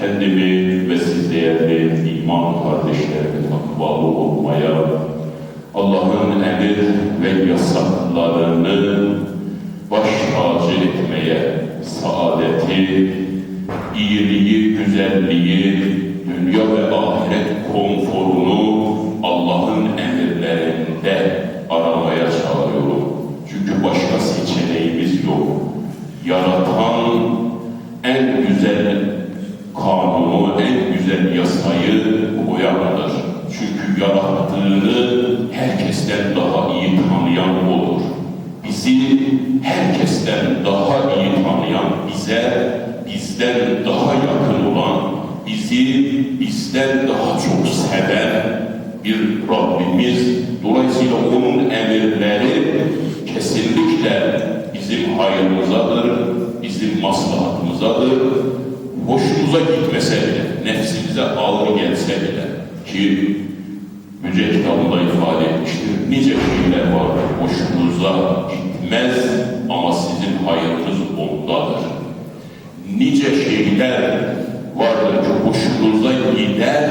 kendimi ve siz iman kardeşlerime bağlı olmaya, Allah'ın emir ve yasaklarını baş tacı etmeye, saadeti, iyiliği, güzelliği, dünya ve ahiret konforunu Allah'ın emirlerinde aramaya çağırıyorum. Çünkü başka seçeneğimiz yok. Yarat bizden daha iyi tanıyan, bize bizden daha yakın olan, bizi bizden daha çok seven bir Rabbimiz. Dolayısıyla onun emirleri kesinlikle bizim hayrımızadır, bizim maslahatımızadır. Hoşumuza gitmese bile, nefsimize ağır gelse bile ki Yüce Kitabı'nda ifade etmiştir. Nice şeyler var, hoşunuza gitmez ama sizin hayırınız ondadır. Nice şeyler vardır ki hoşunuza gider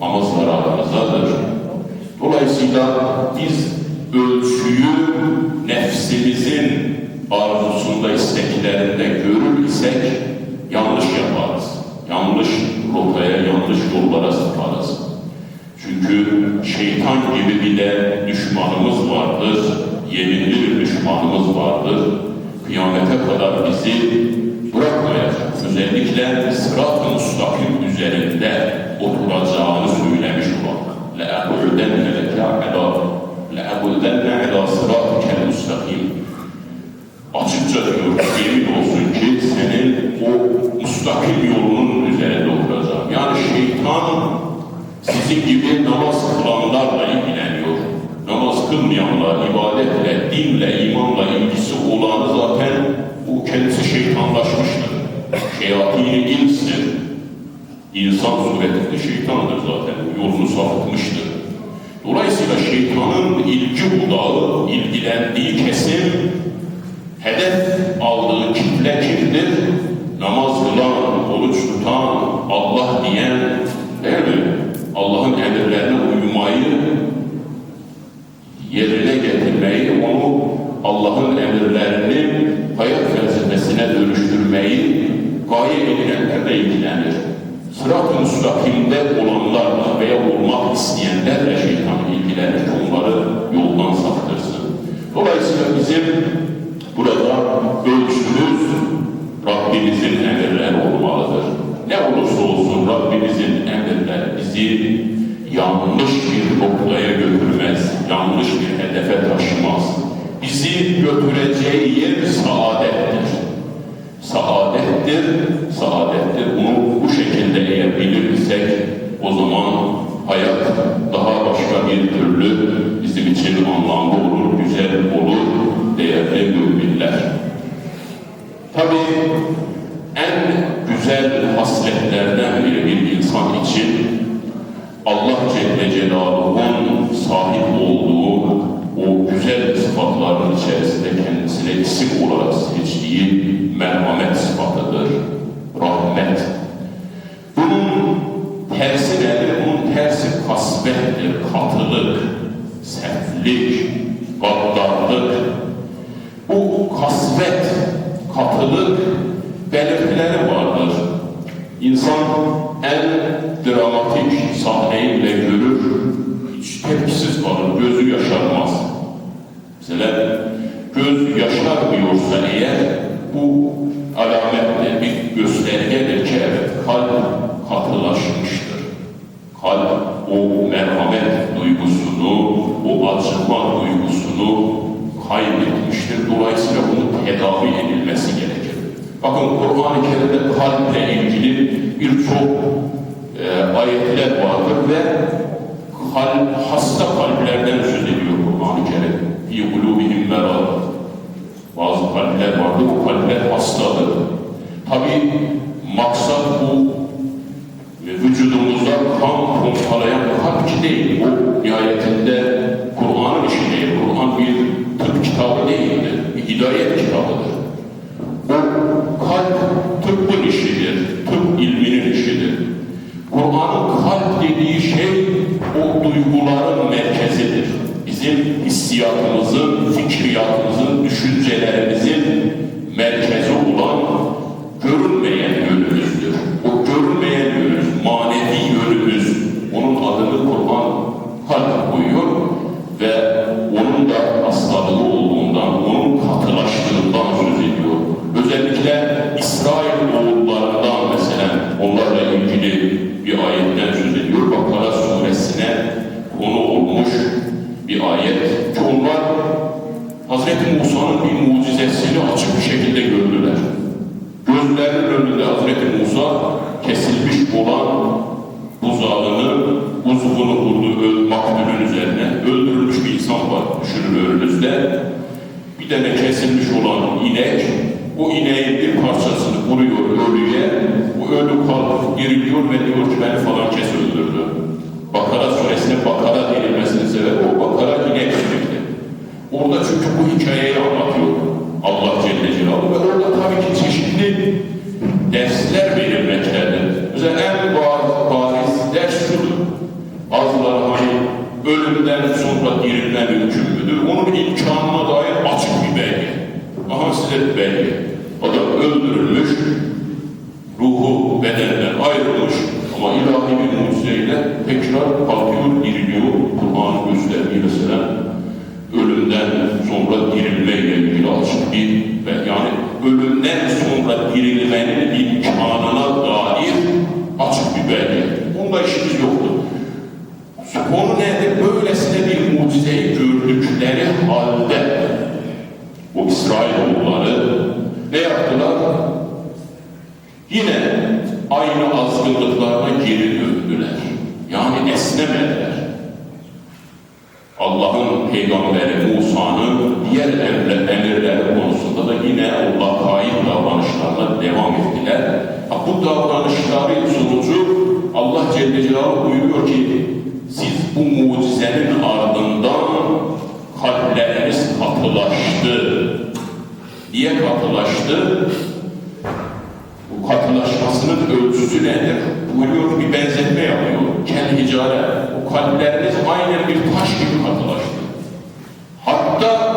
ama zararınızadır. Dolayısıyla biz ölçüyü nefsimizin arzusunda, isteklerinde görür isek yanlış yaparız. Yanlış rotaya, yanlış yollara sıkarız. Çünkü şeytan gibi bir de düşmanımız vardır, yeminli bir düşmanımız vardır. Kıyamete kadar bizi bırakmayacak. Özellikle sırat-ı müstakim üzerinde ise aldığı çiftle çifttir. Namaz kılan, oruç tutan, Allah diyen, bizi götüreceği yer sağ Bir tane kesilmiş olan inek, o ineğin bir parçasını vuruyor ölüye. Bu ölü kalkıp diriliyor ve diyor ki beni falan kes öldürdü. Bakara suresine Bakara denilmesinin sebebi o Bakara inek demekti. Orada çünkü bu hikayeyi anlatıyor Allah Celle Celaluhu ve orada tabii ki çeşitli dersler verilmektedir. Mesela en bariz, bariz ders şudur. Bazıları hani ölümden sonra dirilme mümkün müdür? Onun imkanına dair açık bir belge. Aha size bir belge. Adam öldürülmüş, ruhu bedenden ayrılmış ama ilahi bir mucizeyle tekrar kalkıyor, diriliyor. Kur'an gösterdiği mesela ölümden sonra dirilmeyle ilgili açık bir ve yani ölümden sonra dirilmenin imkanına dair açık bir belge. Bunda işimiz yoktu. Konu nedir? Böylesine bir mucizeyi gördükleri halde o İsrailoğulları ne yaptılar? Yine aynı azgınlıklarına geri döndüler. Yani esnemediler. Allah'ın peygamberi Musa'nın diğer emre, emirleri konusunda da yine Allah kayıp davranışlarla devam ettiler. Ha, bu davranışların sonucu Allah Celle Celaluhu buyuruyor ki siz bu mucizenin ardından kalpleriniz katılaştı. Niye katılaştı? Bu katılaşmasının ölçüsü nedir? Buyuruyor bir benzetme yapıyor. Kel hicare. O kalpleriniz aynen bir taş gibi katılaştı. Hatta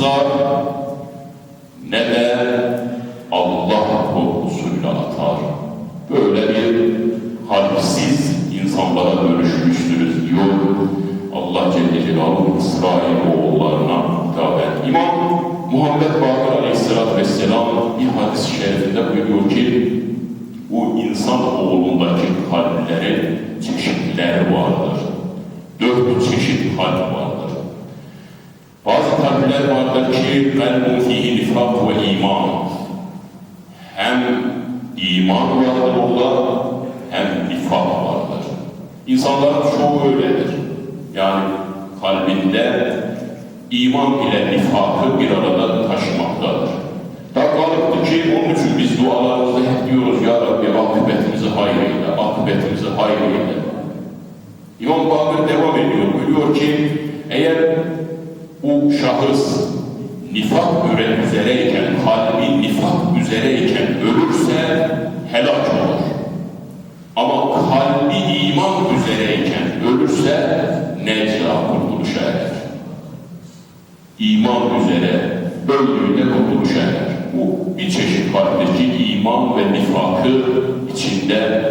Deus, İnsanların çoğu öyledir. Yani kalbinde iman ile nifakı bir arada taşımaktadır. Kalıptı ki onun için biz dualarımızda hep diyoruz Ya Rabbi akıbetimizi hayır eyle, akıbetimizi hayır eyle. İmam Bakır devam ediyor. Buyuruyor ki eğer bu şahıs nifak üzereyken, kalbi nifak üzereyken ölürse helak olur. Ama kalbi iman üzereyken ölürse necra kurtuluşa erer. İman üzere öldüğünde kurtuluşa erer. Bu bir çeşit kalpteki iman ve nifakı içinde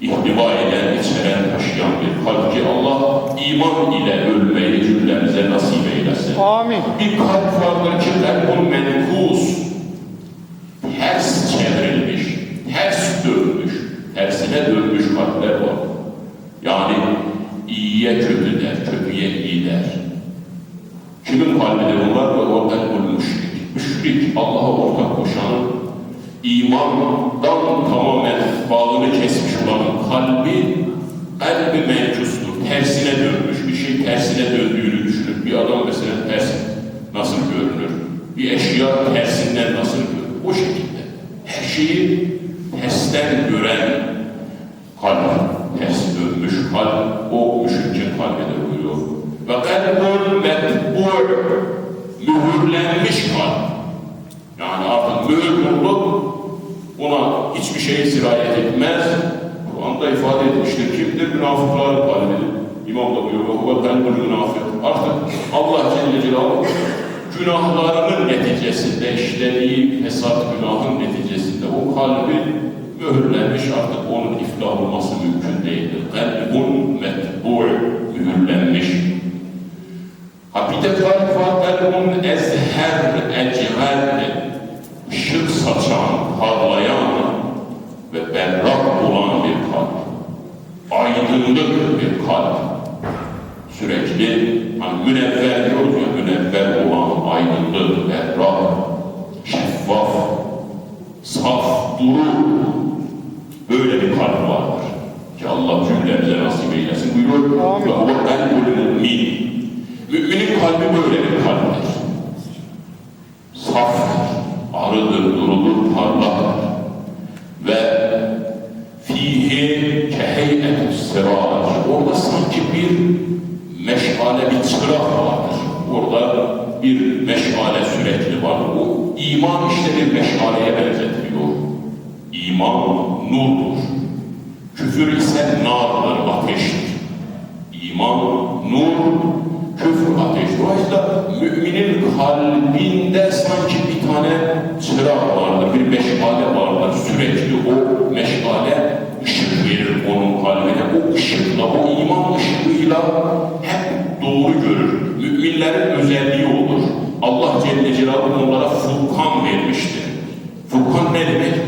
ihtiva eden, içeren, taşıyan bir kalp ki Allah iman ile ölmeyi cümlemize nasip eylesin. Amin. Bir kalp vardır ki kalbun menkus, ters çevrilmiş, ters dönmüş, tersine dönmüş kalpler var. Yani iyiye kötü der, kötüye iyi der. Kimin kalbidir bunlar? Ve o kalbul müşrik. Allah'a ortak koşanın, imandan tamamen bağını kesmiş olan kalbi, kalbi menkustur. Tersine dönmüş, şey tersine döndüğünü düşünür. Bir adam mesela ters nasıl görünür? Bir eşya tersinden nasıl görünür? O şekilde. Her şeyi tersten gören kalp, ters dönmüş kalp, o müşrikin kalbidir buyuruyor. Ve kalbun metbu' mühürlenmiş kalp. Yani artık mühür kurup ona hiçbir şey sirayet etmez. Kur'an'da ifade etmiştir. Kimdir? Münafıklar kalbidir. İmam da buyuruyor. Huve kalbul münafık. Artık Allah Celle Celaluhu günahlarının neticesinde, işlediği hesap günahın neticesinde o kalbi mühürlenmiş artık onun iflah olması mümkün değildir. Kalbun metbu' mühürlenmiş. Ha bir de kalp var, kalbun ezher, ecvel, ışık saçan, parlayan ve berrak olan bir kalp. Aydınlık bir kalp. Sürekli hani münevver diyoruz ya, münevver olan, aydınlık, berrak, şeffaf, saf, duru, böyle bir kalp vardır. Ki Allah cümlemize nasip eylesin. Buyuruyor. Amin. Ve huve kalbul mümin. Müminin kalbi böyle bir kalptir. Melville.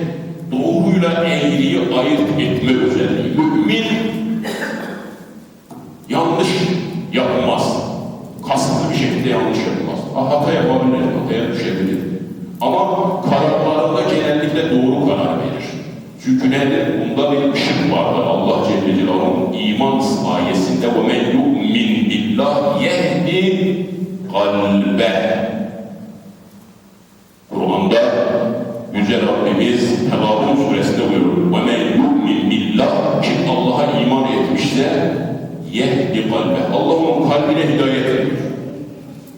Yehdi kalbe. Allah onun kalbine hidayet ediyor.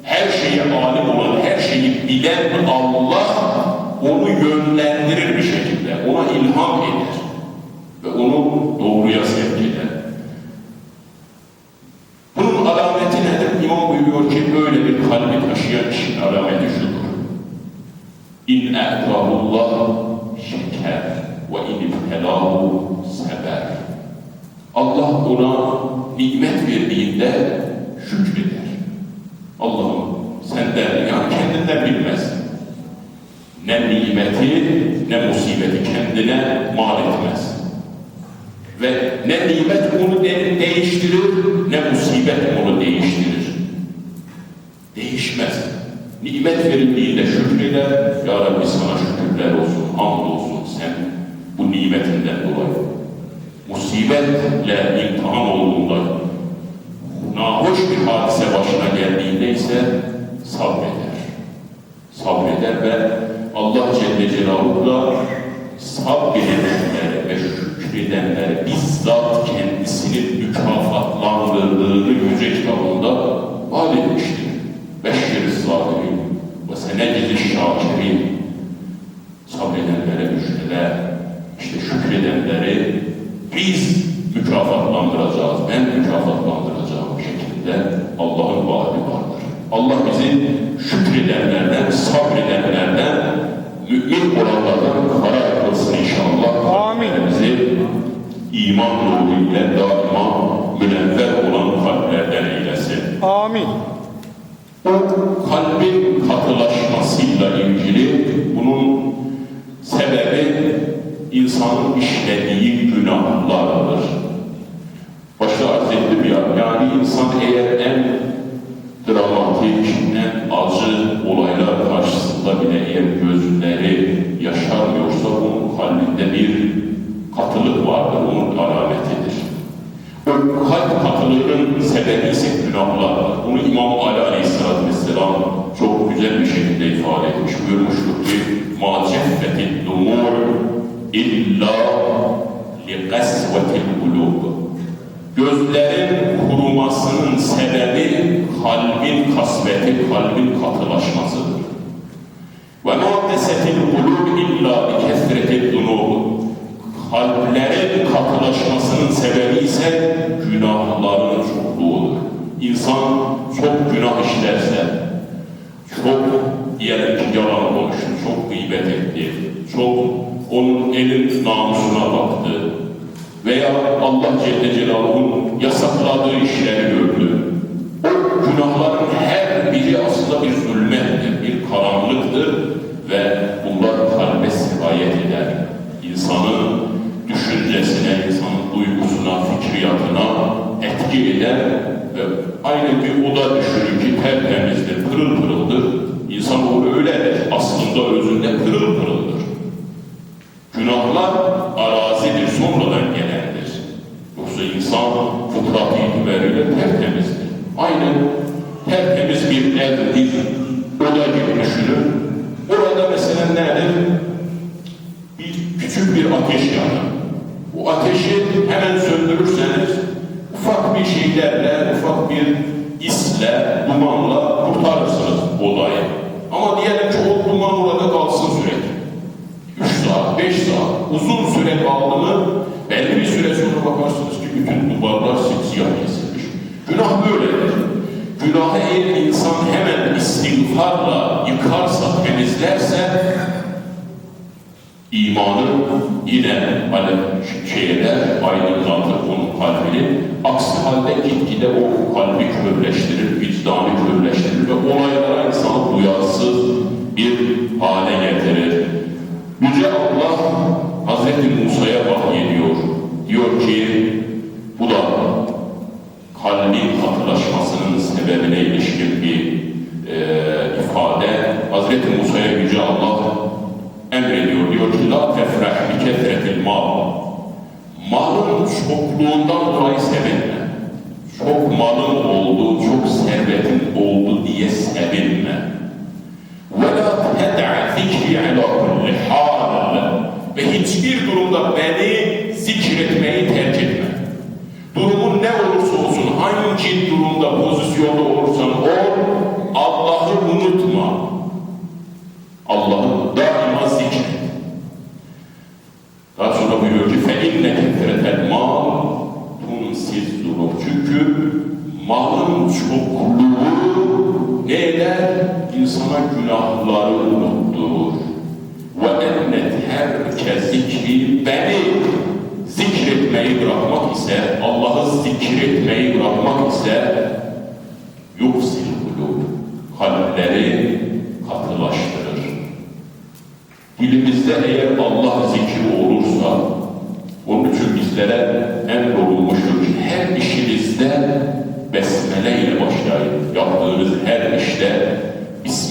Her şeye alim olan, her şeyi bilen Allah onu yönlendirir bir şekilde. Ona ilham eder. Ve onu doğruya sevk eder. Bunun alameti nedir? İmam buyuruyor ki böyle bir kalbi taşıyan kişinin alameti şudur. İn e'tahullah şeker ve in ibtelahu seber. Allah ona nimet verdiğinde şükreder. Allah'ım senden yani kendinden bilmez. Ne nimeti ne musibeti kendine mal etmez. Ve ne nimet onu de- değiştirir ne musibet onu değiştirir. Değişmez. Nimet verildiğinde şükreder. Ya Rabbi sana şükürler olsun, hamd olsun sen bu nimetinden dolayı. Musibetle imtihan olduğunda, nahoş bir hadise başına geldiğinde ise sabreder. Sabreder ve Allah Celle Celaluhu da sabredenlere ve şükredenlere bizzat kendisini mükafatlandırdığını yüce kitabında vaat etmiştir. Beşşir sabirin senecizi şakirin sabredenlere müjdeler, işte şükredenleri biz mükafatlandıracağız, ben mükafatlandıracağım şeklinde Allah'ın vaadi vardır. Allah bizi şükredenlerden, sabredenlerden, mümin olanlardan karar kılsın inşallah. Amin. Bizi iman nuruyla daima münevver olan kalplerden eylesin. Amin. O kalbin katılaşmasıyla ilgili bunun sebebi insanın işlediği illallah li kasvetil kulub. Gözlerin kurumasının sebebi kalbin kasveti, kalbin katılaşmasıdır. Ve ma kasetil kulub illa bi kesretil dunub. Kalplerin katılaşmasının sebebi ise günahların çokluğudur. İnsan çok günah işlerse, çok diyelim ki yalan konuşur, çok gıybet etti, çok onun elin namusuna baktı veya Allah Celle Celaluhu'nun yasakladığı işleri gördü. O günahların her biri aslında bir zulmettir, bir karanlıktır ve bunlar kalbe sirayet eder. İnsanın düşüncesine, insanın duygusuna, fikriyatına etki eder ve aynı bir oda düşünün ki tertemizdir, pırıl pırıldır. İnsanoğlu öyledir, aslında özünde pırıl pırıldır. Günahlar arazidir, sonradan gelendir. Yoksa insan fıtratı itibariyle tertemizdir. Aynı tertemiz bir ev, bir oda gibi düşünün. Orada mesela nedir? Bir küçük bir ateş yanır. Bu ateşi hemen söndürürseniz ufak bir şeylerle, ufak bir isle, dumanla kurtarırsınız olayı. Ama diyelim ki o duman orada kalsın sürekli. 3 saat, 5 saat uzun süre kaldı mı belli bir süre sonra bakarsınız ki bütün duvarlar simsiyah kesilmiş. Günah böyledir. Eğer insan hemen istiğfarla yıkarsa, temizlerse imanı yine hani şeyler aydınlatır onun kalbini. Aksi halde gitgide o kalbi körleştirir, vicdanı körleştirir ve olaylara insanı duyarsız bir hale getirir. Yüce Allah Hazreti Musa'ya vahyediyor. Diyor ki Hazreti Musa'ya Yüce Allah emrediyor. Diyor ki la tefreh bi kefretil mal. Malın çokluğundan dolayı sevinme. Çok malın oldu, çok servetin oldu diye sevinme. Ve la ted'a zikri ala kulli. Ve hiçbir durumda beni zikretmeyi tercih etme. Durumun ne olursa olsun, hangi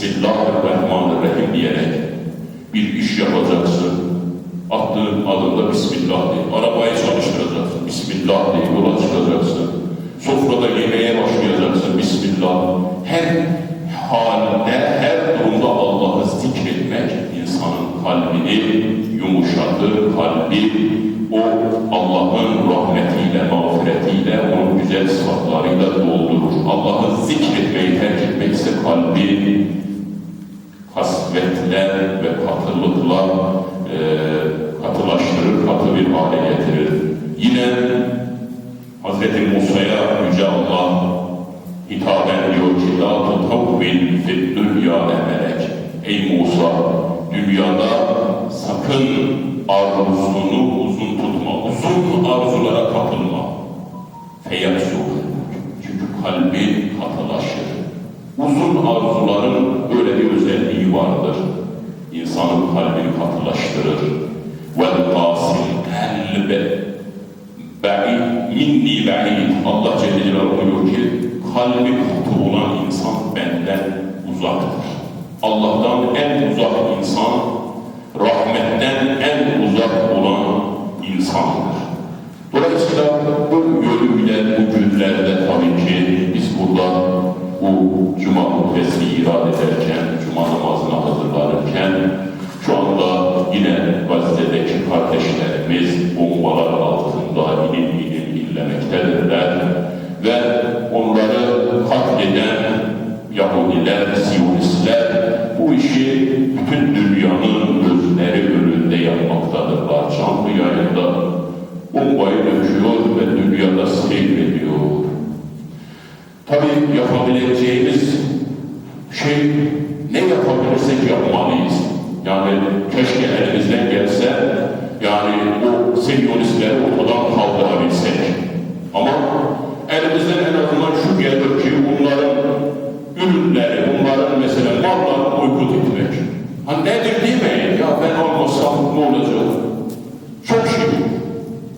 Bismillahirrahmanirrahim diyerek bir iş yapacaksın. Attığın adımda Bismillah de. Arabayı çalıştıracaksın. Bismillah de. Yola çıkacaksın. Sofrada yemeğe başlayacaksın. Bismillah. Hz. Musa'ya Yüce Allah hitaben diyor ki La tutavvil fit dünya emelek Ey Musa dünyada sakın arzusunu uzun tutma uzun arzulara kapılma. Feyaksur çünkü kalbi katılaşır uzun arzuların böyle bir özelliği vardır. İnsanın kalbini katılaştırır vel qasil kalbe Minni be'id. Allah Celle Celaluhu diyor ki, kalbi katı olan insan benden uzaktır. Allah'tan en uzak insan, rahmetten en uzak olan insandır. Dolayısıyla bu yönüyle, bu günlerde tabii ki biz burada bu Cuma hutbesini irade ederken, Cuma namazına hazırlanırken şu anda yine Gazze'deki kardeşlerimiz bombalar altında ilim inlemektedirler ve onları katleden Yahudiler, Siyonistler bu işi bütün dünyanın gözleri önünde yapmaktadırlar. Canlı yayında bombayı döküyor ve dünyada seyrediyor. Tabii yapabileceğimiz şey ne yapabilirsek yapmalıyız. Yani keşke elimizden gelse yani o senyonistleri ortadan kaldırabilsek. Ama elimizden en azından şu gelir ki bunların ürünleri, bunların mesela mallarını boykot etmek. Ha nedir demeyin ya ben olmasam ne olacak? Çok şey.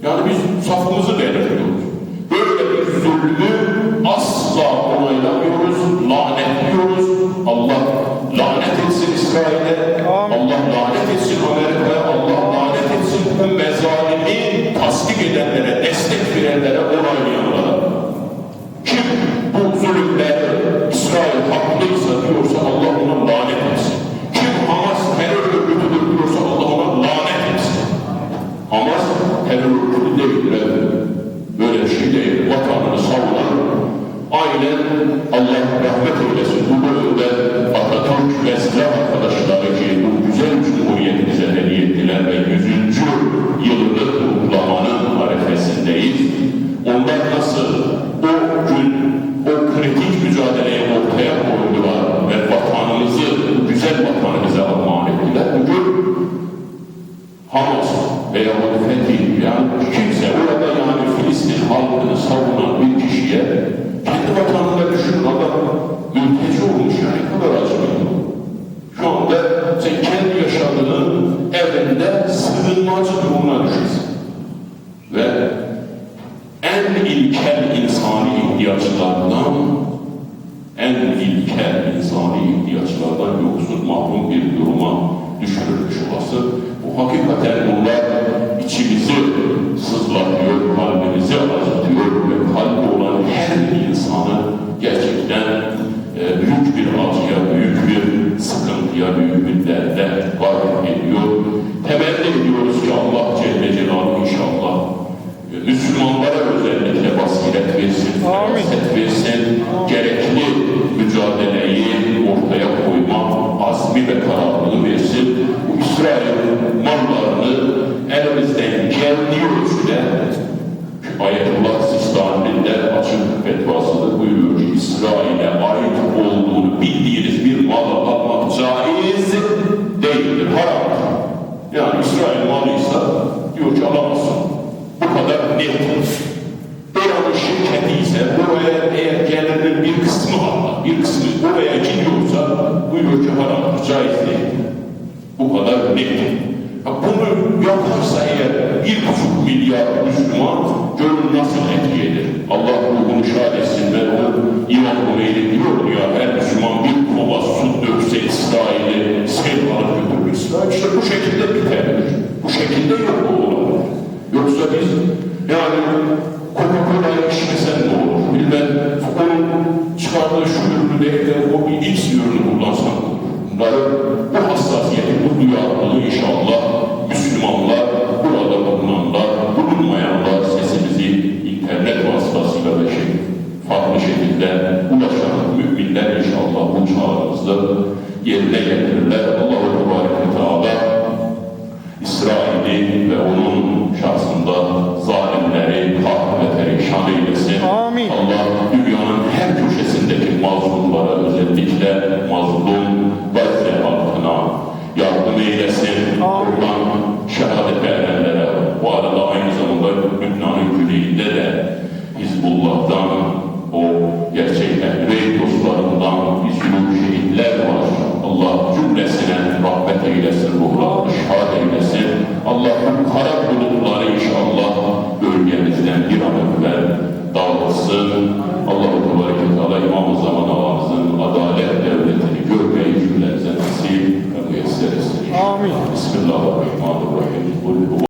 Yani biz safımızı belirtiyoruz. Böyle bir zulmü asla onaylamıyoruz, lanetliyoruz. Ha, Bunu yaparsa eğer bir buçuk milyar Müslüman görün nasıl etki eder. Allah ruhunu şad etsin ve o İmam Hümeyni diyor ya her Müslüman bir kova su dökse İsrail'i sel alıp götürür. İsrail işte bu şekilde bitebilir. Bu şekilde yok olur. Yoksa biz yani Coca-Cola'yı içmesen ne olur? Bilmem onun çıkardığı şu ürünü değil de o bir X ürünü kullansan? Bunları